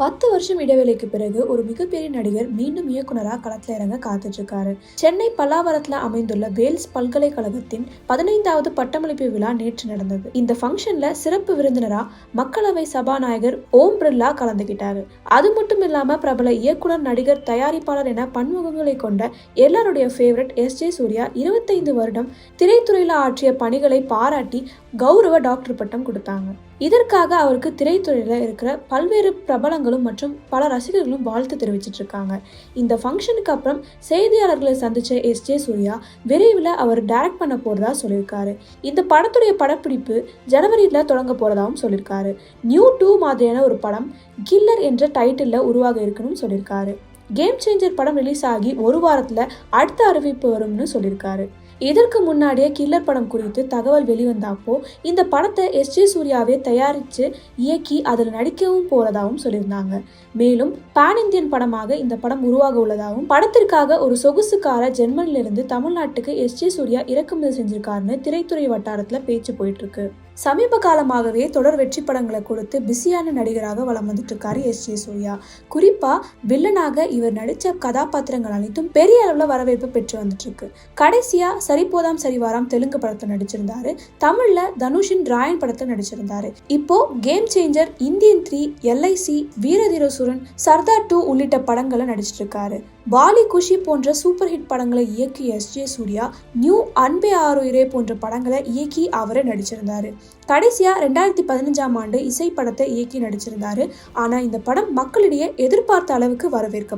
பத்து வருஷம் இடைவேளைக்கு பிறகு ஒரு மிகப்பெரிய நடிகர் மீண்டும் இயக்குனராக களத்தில் இறங்க காத்துட்டு இருக்காரு சென்னை பல்லாவரத்தில் அமைந்துள்ள வேல்ஸ் பல்கலைக்கழகத்தின் பதினைந்தாவது பட்டமளிப்பு விழா நேற்று நடந்தது. இந்த ஃபங்க்ஷன்ல சிறப்பு விருந்தினரா மக்களவை சபாநாயகர் ஓம் பிர்லா கலந்துகிட்டாரு. அது மட்டும் இல்லாம பிரபல இயக்குனர் நடிகர் தயாரிப்பாளர் என பன்முகங்களை கொண்ட எல்லாருடைய ஃபேவரட் எஸ் ஜே சூர்யா இருபத்தைந்து வருடம் திரைத்துறையில் ஆற்றிய பணிகளை பாராட்டி கௌரவ டாக்டர் பட்டம் கொடுத்தாங்க. இதற்காக அவருக்கு திரைத்துறையில் இருக்கிற பல்வேறு பிரபலங்களும் மற்றும் பல ரசிகர்களும் வாழ்த்து தெரிவிச்சிட்டு இருக்காங்க இந்த ஃபங்க்ஷனுக்கு அப்புறம் செய்தியாளர்களை சந்திச்ச எஸ் ஜே சூர்யா விரைவில் அவர் டைரக்ட் பண்ண போறதா சொல்லியிருக்காரு. இந்த படத்துடைய படப்பிடிப்பு ஜனவரியில் தொடங்க போறதாவும் சொல்லியிருக்காரு. நியூ டூ மாதிரியான ஒரு படம் கில்லர் என்ற டைட்டிலில் உருவாக இருக்கணும்னு சொல்லியிருக்காரு. கேம் சேஞ்சர் படம் ரிலீஸ் ஆகி ஒரு வாரத்தில் அடுத்த அறிவிப்பு வரும்னு சொல்லியிருக்காரு இதற்கு முன்னாடியே கில்லர் படம் குறித்து தகவல் வெளிவந்தப்போ இந்த படத்தை எஸ் ஜே சூர்யாவே தயாரித்து இயக்கி அதில் நடிக்கவும் போறதாகவும் சொல்லியிருந்தாங்க. மேலும் பேன் இந்தியன் படமாக இந்த படம் உருவாக உள்ளதாகவும் படத்திற்காக ஒரு சொகுசுக்கார ஜெர்மனிலிருந்து தமிழ்நாட்டுக்கு எஸ் ஜே சூர்யா இறக்குமதி செஞ்சிருக்காருன்னு திரைத்துறை வட்டாரத்தில் பேச்சு போயிட்டு இருக்கு சமீப காலமாகவே தொடர் வெற்றி படங்களை கொடுத்து பிஸியான நடிகராக வலம் வந்துட்டு இருக்காரு எஸ் ஜே சூர்யா குறிப்பா வில்லனாக இவர் நடித்த கதாபாத்திரங்கள் அனைத்தும் பெரிய அளவில் வரவேற்பு பெற்று வந்துட்டு இருக்கு கடைசியா சரிபோதாம் சரிவாராம் தெலுங்கு படத்தில் நடிச்சிருந்தாரு. தமிழ்ல தனுஷின் ராயன் படத்தில் நடிச்சிருந்தாரு. இப்போ game changer Indian three LIC Veeradheerasooran Sardar two உள்ளிட்ட படங்களை நடிச்சிட்டு இருக்காரு வாலி குஷி போன்ற சூப்பர் ஹிட் படங்களை இயக்கி எஸ் ஜே சூர்யா நியூ அன்பே ஆரோயிரே போன்ற படங்களை இயக்கி அவரே நடிச்சிருந்தாரு. கடைசியா ரெண்டாயிரத்தி பதினஞ்சாம் ஆண்டு இசை படத்தை இயக்கி நடிச்சிருந்தாரு. ஆனா இந்த படம் மக்களிடையே எதிர்பார்த்த அளவுக்கு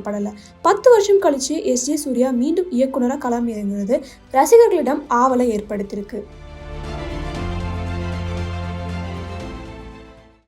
படலை பத்து வருஷம் கழிச்சு எஸ். ஜே. சூர்யா மீண்டும் இயக்குனராக களம் இறங்குறது ரசிகர்களிடம் ஆவலை ஏற்படுத்தியிருக்கு.